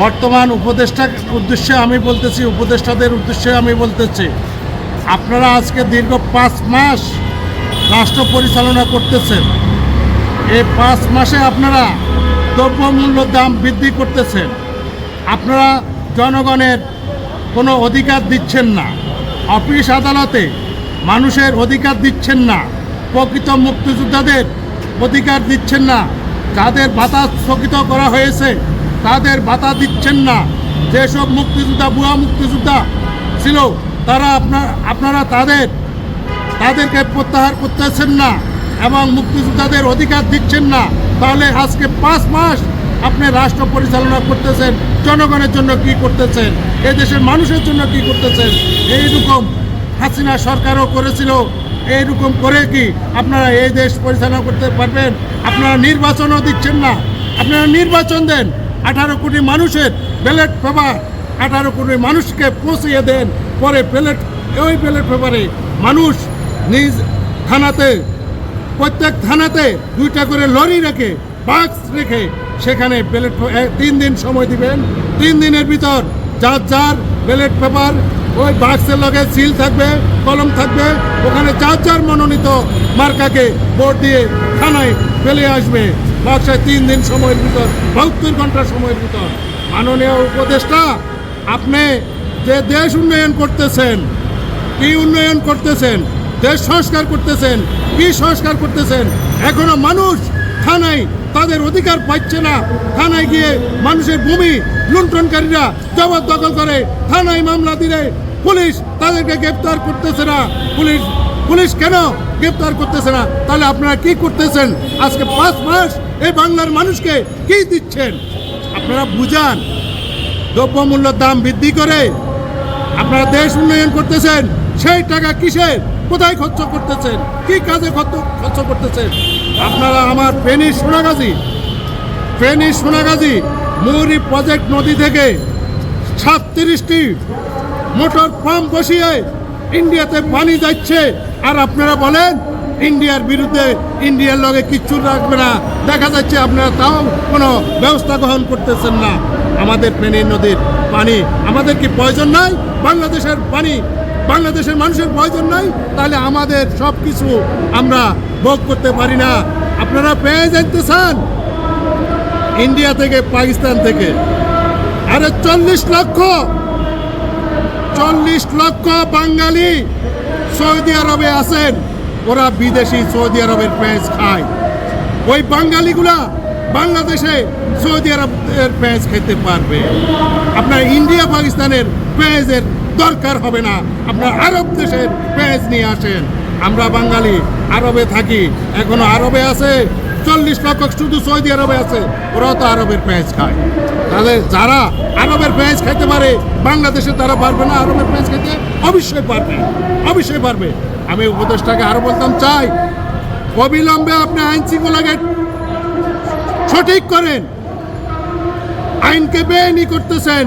বর্তমান উপদেষ্টা উদ্দেশ্যে আমি বলতেছি, উপদেষ্টাদের উদ্দেশ্যে আমি বলতেছি, আপনারা আজকে দীর্ঘ পাঁচ মাস রাষ্ট্র পরিচালনা করতেছেন। এই পাঁচ মাসে আপনারা দ্রব্যমূল্য দাম বৃদ্ধি করতেছেন। আপনারা জনগণের কোনো অধিকার দিচ্ছেন না। অফিস আদালতে মানুষের অধিকার দিচ্ছেন না। প্রকৃত মুক্তিযোদ্ধাদের অধিকার দিচ্ছেন না। যাদের ভাতা স্থগিত করা হয়েছে তাদের ভাতা দিচ্ছেন না। যেসব মুক্তিযোদ্ধা বুয়া মুক্তিযোদ্ধা ছিল, তারা আপনার, আপনারা তাদের, তাদেরকে প্রত্যাহার করতেছেন না এবং মুক্তিযোদ্ধাদের অধিকার দিচ্ছেন না। তাহলে আজকে পাঁচ মাস আপনি রাষ্ট্র পরিচালনা করতেছেন, জনগণের জন্য কি করতেছেন এই দেশের মানুষের জন্য কি করতেছেন, এইরকম হাসিনা সরকারও করেছিল, এইরকম করে কি আপনারা এই দেশ পরিচালনা করতে পারবেন? আপনারা নির্বাচনও দিচ্ছেন না। আপনারা নির্বাচন দেন আঠারো কোটি মানুষের ব্যালট পেপার, আঠারো কোটি মানুষকে পৌঁছিয়ে দেন। পরে ব্যালট, ওই ব্যালট পেপারে মানুষ নিজ থানাতে, প্রত্যেক থানাতে দুইটা করে লরি রেখে বাক্স রেখে সেখানে ব্যালট তিন দিন সময় দিবেন। তিন দিনের ভিতর যার যার ব্যালট পেপার, ওই বাক্সের লগে সিল থাকবে, কলম থাকবে, ওখানে যার যার মনোনীত মার্কাকে ভোট দিয়ে থানায় ফেলে আসবে। বাক্সায় তিন দিন সময়ের ভিতর বাহাত্তর ঘণ্টা সময়ের ভিতর। মাননীয় উপদেষ্টা, আপনি যে দেশ উন্নয়ন করতেছেন, কি উন্নয়ন করতেছেন, দেশ সংস্কার করতেছেন, কি সংস্কার করতেছেন, এখনও মানুষ থানায় তাদের অধিকার পাচ্ছে না। থানায় গিয়ে মানুষের ভূমি লুণ্ঠনকারীরা জবরদখল করে, থানায় মামলা দিলে পুলিশ তাদেরকে গ্রেপ্তার করতেছে না। পুলিশ পুলিশ কেন গ্রেপ্তার করতেছে না? তাহলে আপনারা কি করতেছেন? আজকে পাঁচ মাস এই বাংলার মানুষকে কি দিচ্ছেন? আপনারা বুঝান। দ্রব্যমূল্যের দাম বৃদ্ধি করে আপনারা দেশ উন্নয়ন করতেছেন, সেই টাকা কিসের? কোথায় খরচ করতেছেন? কি কাজে খরচ খরচ করতেছেন? আপনারা আমার ফেনী সোনাগাজী ফেনী সোনাগাজী মৌরি প্রজেক্ট নদী থেকে সাতত্রিশটি মোটর পাম্প বসিয়ে ইন্ডিয়াতে পানি যাচ্ছে। আর আপনারা বলেন, ইন্ডিয়ার বিরুদ্ধে ইন্ডিয়ার লগে কিচ্ছু রাখবে না। দেখা যাচ্ছে আপনারা তাও কোনো ব্যবস্থা গ্রহণ করতেছেন না। আমাদের ফেনী নদীর পানি আমাদের কি প্রয়োজন নাই? বাংলাদেশের পানি, বাংলাদেশের মানুষের প্রয়োজন নাই? তাহলে আমাদের সব কিছু আমরা ভোগ করতে পারি না। আপনারা পেয়ে জানতে চান ইন্ডিয়া থেকে, পাকিস্তান থেকে। আরে চল্লিশ লক্ষ চল্লিশ লক্ষ বাঙালি সৌদি আরবে আছেন। ওরা বিদেশি সৌদি আরবের পেঁয়াজ খায়। ওই বাঙালিগুলা বাংলাদেশে সৌদি আরবের পেঁয়াজ খেতে পারবে। আপনার ইন্ডিয়া পাকিস্তানের পেঁয়াজের দরকার হবে না। আপনার আরব দেশের পেঁয়াজ নিয়ে আসেন। আমরা বাঙালি, আরবে থাকি, এখনও আরবে আছে। চল্লিশ লক্ষ শুধু সৌদি আরবে আছে। ওরাও তো আরবের পেঁয়াজ খায়। তাহলে যারা আরবের পেঁয়াজ খেতে পারে, বাংলাদেশে তারা পারবে না আরবের পেঁয়াজ খেতে অবশ্যই পারবে। অবশ্যই পারবে। আমি উপদেশটাকে আরও বলতাম, চাই, অবিলম্বে আপনি আইন শৃঙ্খলাকে সঠিক করেন। আইনকে বেআইনি করতেছেন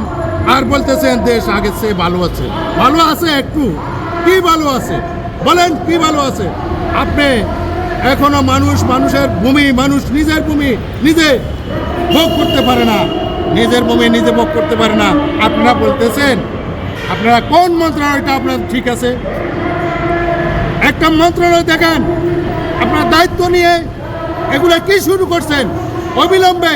আর বলতেছেন, দেশ আগের চেয়ে ভালো আছে। ভালো আছে একটু। কি ভালো আছে? বলেন কি ভালো আছে? আপনি এখনও মানুষ মানুষের ভূমি, মানুষ নিজের ভূমি, নিজে ভোগ করতে পারে না। নিজের ভূমি নিজে ভোগ করতে পারে না। আপনারা বলতেছেন, আপনারা কোন মন্ত্রণালয়টা আপনার ঠিক আছে? একটা মন্ত্রণালয় দেখান, আপনার দায়িত্ব নিয়ে এগুলো কি শুরু করছেন? অবিলম্বে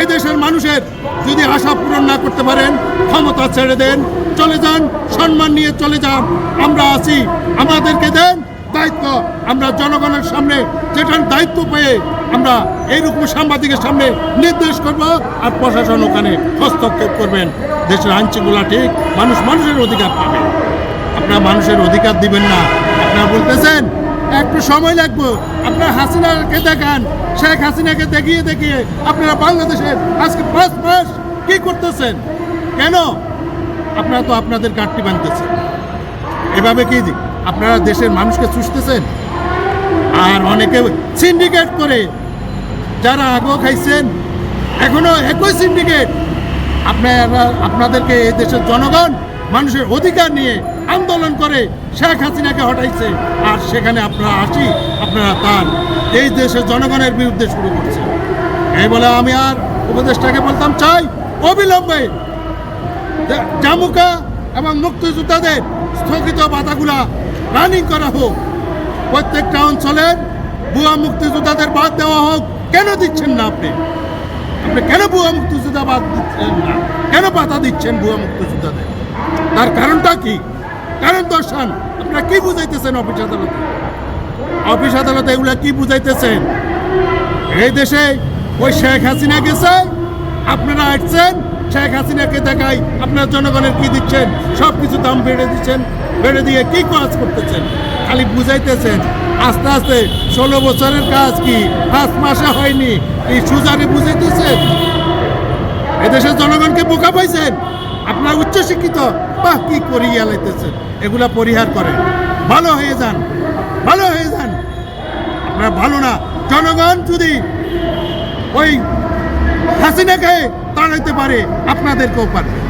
এই দেশের মানুষের যদি আশা পূরণ না করতে পারেন, ক্ষমতা ছেড়ে দেন, চলে যান, সম্মান নিয়ে চলে যান। আমরা আছি, আমাদেরকে দেন দায়িত্ব আমরা জনগণের সামনে, যেটার দায়িত্ব পেয়ে আমরা এইরকম সাংবাদিকের সামনে নির্দেশ করব আর প্রশাসন ওখানে হস্তক্ষেপ করবেন। দেশের আইনশৃঙ্খলা ঠিক, মানুষ মানুষের অধিকার পাবে। আপনারা মানুষের অধিকার দিবেন না। আপনারা বলতেছেন, একটু সময় লাগবে। আপনার হাসিনাকে দেখান। শেখ হাসিনাকে দেখিয়ে দেখিয়ে আপনারা বাংলাদেশের আজকে পাঁচ মাস কি করতেছেন? কেন? আপনারা তো আপনাদের গাঠটি বানতেছেন এভাবে কি আপনারা দেশের মানুষকে চুষতেছেন। আর অনেকে সিন্ডিকেট করে যারা আগেও খাইছেন, এখনও একই সিন্ডিকেট আপনারা, আপনাদেরকে এই দেশের জনগণ মানুষের অধিকার নিয়ে আন্দোলন করে শেখ হাসিনাকে হটাইছে। আর সেখানে আপনারা আসি, আপনারা তার এই দেশের জনগণের বিরুদ্ধে শুরু করছে এই বলে আমি আর উপদেশটাকে বলতাম, চাই অবিলম্বে জামুকা এবং মুক্তিযোদ্ধাদের স্থগিত বাধাগুলা রানিং করা হোক, প্রত্যেকটা অঞ্চলের ভুয়া মুক্তিযোদ্ধাদের বাদ দেওয়া হোক, কেন দিচ্ছেন না আপনি? আপনি কেন ভুয়া মুক্তিযোদ্ধা বাদ দিচ্ছেন না? কেন বাধা দিচ্ছেন ভুয়া মুক্তিযোদ্ধাদের? তার কারণটা কি? কারণ দর্শন, আপনারা কি বুঝাইতেছেন অফিস আদালতে? অফিস আদালতে এগুলা কি বুঝাইতেছেন? এই দেশে ওই শেখ হাসিনা গেছে আপনারা আসছেন, শেখ হাসিনাকে দেখাই আপনার জনগণের কি দিচ্ছেন সব কিছু দাম বেড়ে দিচ্ছেন, বেড়ে দিয়ে কি কাজ করতেছেন? খালি বুঝাইতেছেন, আস্তে আস্তে ষোলো বছরের কাজ কি, পাঁচ মাসে হয়নি, এই সুজারে বুঝাইতেছেন? এদেশের জনগণকে বোকা পাইছেন? আপনার উচ্চশিক্ষিত বা কি করিয়া লাইতেছেন? এগুলা পরিহার করেন। ভালো হয়ে যান, ভালো হয়ে যান। আপনারা ভালো না, জনগণ যদি ওই হাসিনাকে তাড়াইতে পারে আপনাদেরকেও পারবে